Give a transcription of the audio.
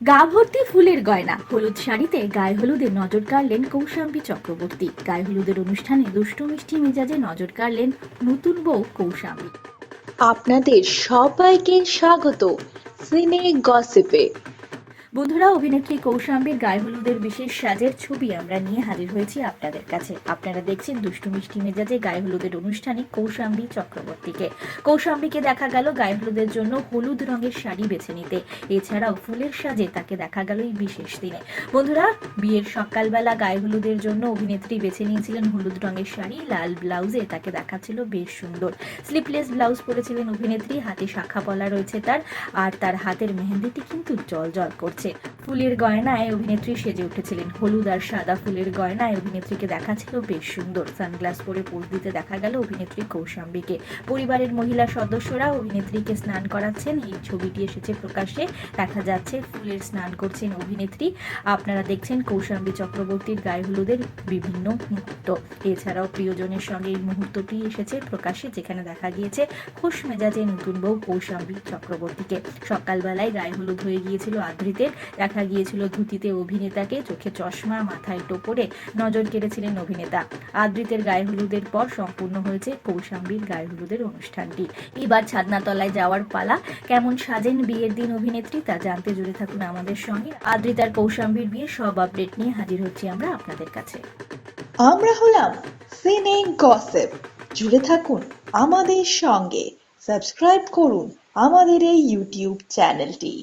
গা ভর্তি ফুলের গয়না। হলুদ শাড়িতে গায়ে হলুদে নজর কাড়লেন কৌশাম্বী চক্রবর্তী। গায়ে হলুদের অনুষ্ঠানে দুষ্টু মিষ্টি মেজাজে নজর কাড়লেন নতুন বউ কৌশাম্বী। আপনাদের সবাইকে স্বাগত। সিনে গসিপে। বন্ধুরা, অভিনেত্রী কৌশাম্বীর গায়ে হলুদের বিশেষ সাজের ছবি আমরা নিয়ে হাজির হয়েছি আপনাদের কাছে। আপনারা দেখছেন দুষ্টু মিষ্টি মেজাজে গায়ে হলুদের অনুষ্ঠানে কৌশাম্বী চক্রবর্তীকে। কৌশাম্বীকে দেখা গেল গায়ে হলুদের জন্য হলুদ রঙের শাড়ি বেছে নিতে। এছাড়াও ফুলের সাজে তাকে দেখা গেল এই বিশেষ দিনে। বন্ধুরা, বিয়ের সকালবেলা গায়ে হলুদের জন্য অভিনেত্রী বেছে নিয়েছিলেন হলুদ রঙের শাড়ি, লাল ব্লাউজে তাকে দেখাচ্ছিল বেশ সুন্দর। স্লিপলেস ব্লাউজ পরেছিলেন অভিনেত্রী, হাতে শাখা পলা রয়েছে তার, আর তার হাতের মেহেন্দিটি কিন্তু জল জল করছে। ফুলের গয়নায় অভিনেত্রী সেজে উঠেছিলেন হলুদ আর সাদা ফুলের গয়নায়। অভিনেত্রীকে দেখাচ্ছিল বেশ সুন্দর। সানগ্লাস পরে পোজ দিতে দেখা গেল অভিনেত্রী কৌশাম্বীকে। পরিবারের মহিলা সদস্যরা অভিনেত্রীকে স্নান করাচ্ছেন। এই ছবিটি এসেছে প্রকাশ্যে। দেখা যাচ্ছে ফুলের স্নান করছেন অভিনেত্রী। আপনারা দেখছেন কৌশাম্বী চক্রবর্তীর গায়ে হলুদের বিভিন্ন মুহূর্ত। এছাড়াও প্রিয়জনের সঙ্গে এই মুহূর্তটি এসেছে প্রকাশ্যে, যেখানে দেখা গিয়েছে খুশ মেজাজে নতুন বউ কৌশাম্বী চক্রবর্তীকে। সকালবেলায় গায়ে হলুদ হয়ে গিয়েছিল আদ্রিতে। দেখা গিয়েছিল ধুতিতে অভিনেতাকে চোখে চশমা, মাথায় টোপরে নজর কেড়েছিলেন অভিনেতা। আদ্রিতের গায়ে হলুদের পর সম্পূর্ণ হয়েছে কৌশাম্বীর গায়ে হলুদের অনুষ্ঠানটি। এবার ছাদনাতলায় যাওয়ার পালা কেমন সাজেন বিয়ের দিন অভিনেত্রী তা জানতে জুড়ে থাকুন আমাদের সঙ্গে। আদ্রিতার কৌশাম্বীর বিয়ে সব আপডেট নিয়ে হাজির হচ্ছি আমরা আপনাদের কাছে। আমরা হলাম সিনে গসিপ। জুড়ে থাকুন আমাদের সঙ্গে। সাবস্ক্রাইব করুন আমাদের এই ইউটিউব চ্যানেলটি।